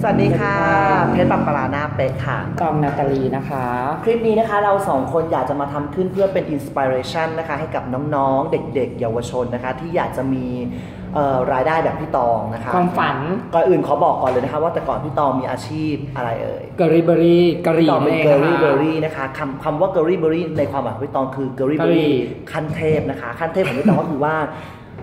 สวัสดีค่ะ เพชรปักปลาหน้าเป๊กค่ะ กองนาตาลีนะคะ คลิปนี้นะคะเราสองคนอยากจะมาทำขึ้นเพื่อเป็นอินสปิเรชันนะคะ ให้กับน้องๆ เด็กๆ เยาวชนนะคะ ที่อยากจะมีเอ่อรายได้แบบพี่ตองนะคะความฝันก่อนอื่นขอบอกก่อนเลยนะคะ ว่าแต่ก่อนพี่ตองมีอาชีพอะไรเอ่ยกะริเบอรี่กะหพี่รี่ตองนั่เป็นนเองเกอรี่นะเบอคะรี่นะคะคำคำว่าเกอรี่เบอรี่ในความหมายของพี่ตองคือเกอรี่เบอกะหรี่รี่ขั้นเทพนะคะ ขั้นเทพของพี่ตองก็คือว่า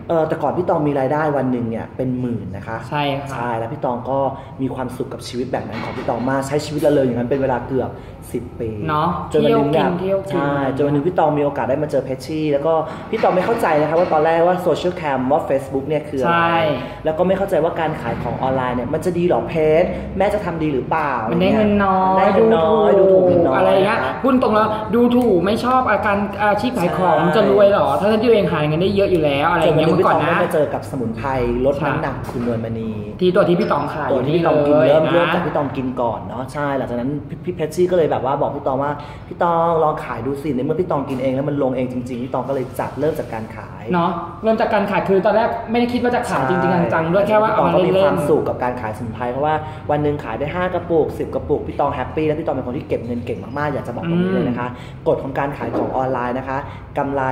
เออแต่ก่อนพี่ตองมีรายได้วันหนึ่งเนี่ยเป็นหมื่นนะคะใช่ค่ะใช่แล้วพี่ตองก็มีความสุขกับชีวิตแบบนั้นของพี่ตองมากใช้ชีวิตละเลยอย่างนั้นเป็นเวลาเกือบ 10 ปีเนอะจนวันหนึงเนี่ยเที่ยวกินเที่ยวกิน ใช่จนวันหนึงพี่ตองมีโอกาสได้มาเจอเพชชี่แล้วก็พี่ตองไม่เข้าใจนะครับว่าตอนแรกว่าโซเชียลแคมว่า Facebook เนี่ยคืออะไรใช่แล้วก็ไม่เข้าใจว่าการขายของออนไลน์เนี่ยมันจะดีหรอเพชรแม่จะทำดีหรือเปล่ามันได้เงินน้อมัยได้เงินน้อยดูถูกเงินน้อย อะไรเงี้ยพูดตรงแล้วดูถูกไม่ชอบอาการอาชีพขายของใช่ จะรวยเหรอถ้าท่านที่ตัวเองหาเงินได้เยอะอยู่แล้วอะไรจอนย่างวันเงี้หยนึงเมื่พี่อตก่ออนงนะได้มาเจอกับสมุนไพรลดน้ำหนักคุณนวลมณีที่ตัวที่พี่ตองขายตัวที่นี่พี่ตองกินเลยเริ่มเริ่มนะจากพี่ตองกินก่อนเนาะใช่หลังจากนั้นพี่พี่เพชรชี่ก็เลยแบบว่าบอกพี่ตองว่าพี่ตองลองขายดูสิในเมื่อพี่ตองกินเองแล้วมันลงเองจริงๆพี่ตองก็เลยจัดเริ่มจากการขายเนาะเริ่มจากการขายคือตอนแรกไม่ได้คิดว่าจะขายจริงๆจังๆด้วยแค่ว่าพี่ตเอาองมาก็มีคเล่วานมสุขกับการขายสมุนไพรเพราะว่าวันหนึ่งขายได้5กระปุก10กระปุกพี่ตองแฮปปี้แล้วพี่ตองเป็นคนที่เก็บเงินเก่งมากๆอยากจะบอกตรงนี้เลยนะคะกฎของการขายของออนไลน์นะคะกำไร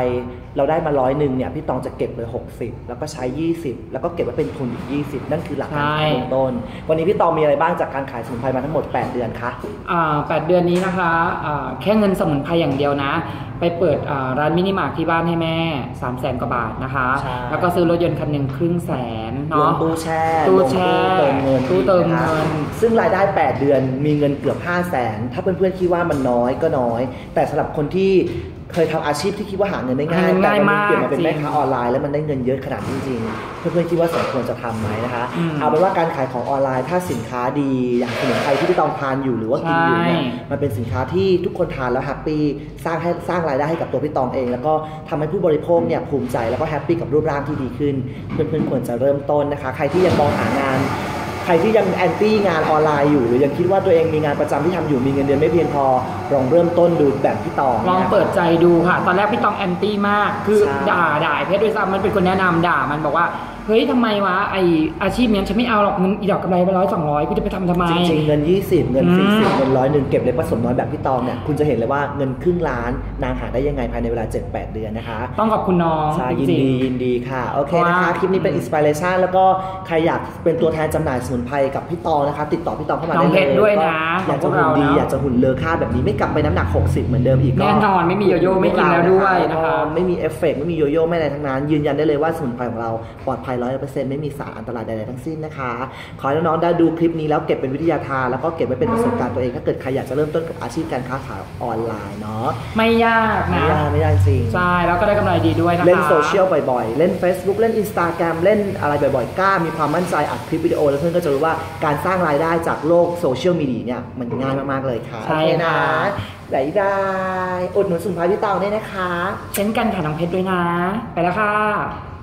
เราได้มาร้อยหนึ่งเนี่ยพี่ตองจะเก็บเลย60 แล้วก็ใช้ 20 แล้วก็เก็บไว้เป็นทุนอีก 20 นั่นคือหลักการขายเบื้องต้น วันนี้พี่ตองมีอะไรบ้างจากการขายสมุนไพรมาทั้งหมด 8 เดือนคะๆอ่าแปดเดือนนี้นะคะอ่าแค่เงินสมุนไพรอย่างเดียวนะ ไปเปิดอ่าร้านมินิมาร์ทที่บ้านให้แม่3 0 0แสนกว่าบาทนะคะ ใช่ แล้วก็ซื้อรถยนต์คันหนึ่งครึ่งแสนรวมเนาะ ตู้แช่ตู้แช่รวมตู้เติมเงินตู้เติมเงินะคะซึ่งรายได้ 8 เดือนมีเงินเกือบ 5 0 0แสนถ้าเพื่อนๆคิดว่ามันน้อยก็น้อย แต่สำหรับคนที่ เคยทำอาชีพที่คิดว่าหาเงินได้ง่ายหาเงินแต่ง่ายวันหนึงมากเปลี่ยนมาเป็นแม่จริงค้าออนไลน์แล้วมันได้เงินเยอะขนาดนี้จริงๆ เพื่อนๆคิดว่าสมควรจะทำไหมนะคะอืมเอาเป็นว่าการขายของออนไลน์ถ้าสินค้าดีอย่างสมุนไพรที่พี่ตองทานอยู่หรือว่ากินอยู่เนี่ยใช่มันเป็นสินค้าที่ทุกคนทานแล้วแฮปปี้สร้างให้สร้างรายได้ให้กับตัวพี่ตองเอง แล้วก็ทำให้ผู้บริโภคเนี่ยภูมิใจแล้วก็แฮปปี้กับรูปร่างที่ดีขึ้น เพื่อนๆควรจะเริ่มต้นนะคะ ใครที่ยังมองหางาน ใครที่ยังแอนตี้งานออนไลน์อยู่ หรือยังคิดว่าตัวเองมีงานประจำที่ทำอยู่มีเงินเดือนไม่เพียงพอลองเริ่มต้นดูแบบพี่ตองลองนี่ยเปิดใจดูค่ะ ตอนแรกพี่ตองแอนตี้มาก คือใช่ด่าด่าเพชรด้วยซ้ำมันเป็นคนแนะนำด่ามันบอกว่าเฮ้ยทำไมวะไออาชีพเนี้ยฉันไม่เอาหรอกเงินอีดอกกำไรไปร้อยสองร้อยกูจะไปทำทำไม จริงๆเงิน 20 เงิน อืม 40 เงินร้อยหนึ่งเก็บเล็กผสมน้อยแบบพี่ตองเนี่ยคุณจะเห็นเลยว่าเงินครึ่งล้านนางหาได้ยังไงภายในเวลา 7-8 เดือนนะคะ ต้องขอบคุณน้องใช่จยินริง ดียินดีค่ะ โอเคนะคะว่าคลิปนี้เป็นอินสปิเรชันแล้วก็ใครอยากเป็นตัวแทนจำหน่ายสมุนไพรกับพี่ตองนะคะ ติดต่อพี่ตองเข้ามาน้องได้เลยเพชรด้วยนะก็อยากจะหุ่นดี ของพวกเราเนอะอยากจะหุ่นเลอค่าแบบนี้ไม่กลับไปน้ำหนัก 60 เหมือนเดิมอีกก็แน่นอนไม่มีโยโย่ไม่กินแล้วด้วยนะคะ ไม่มีเอฟเฟกต์ไม่มีโยโย่ไม่อะไรทั้งนั้น ยืนยันได้เลยว่าสมุนไพรของเราปลอดภัยร้อยเปอร์เซ็นต์ไม่มีสารอันตรายใดๆทั้งสิ้นนะคะ ขอให้น้องๆได้ดูคลิปนี้แล้วเก็บเป็นวิทยาทานแล้วก็เก็บไว้เป็นประสบการณ์ตัวเองถ้าเกิดใครอยากจะเริ่มต้นกับอาชีพการค้าขายออนไลน์เนาะๆไม่ยากไม่นะ ยากไม่ยากจริง ใช่ แล้วก็ได้กำไรดีด้วยนะคะ เล่นโซเชียลบ่อยๆ เล่น Facebook เล่น Instagram เล่นอะไรบ่อยๆ กล้ามีความมั่นใจอัดคลิปวิดีโอ แล้วเพื่อนก็จะรู้ว่าการสร้างรายได้จากโลกโซเชียลมีเดียเนี่ย มันง่ายมาก ๆ เลยค่ะใช่โอเคนะค่ะบายบายอุดหนุนสมุนไพรพี่เตาด้วยนะคะ เช่นกันค่ะน้องเพชรด้วยนะ ไปแล้วค่ะ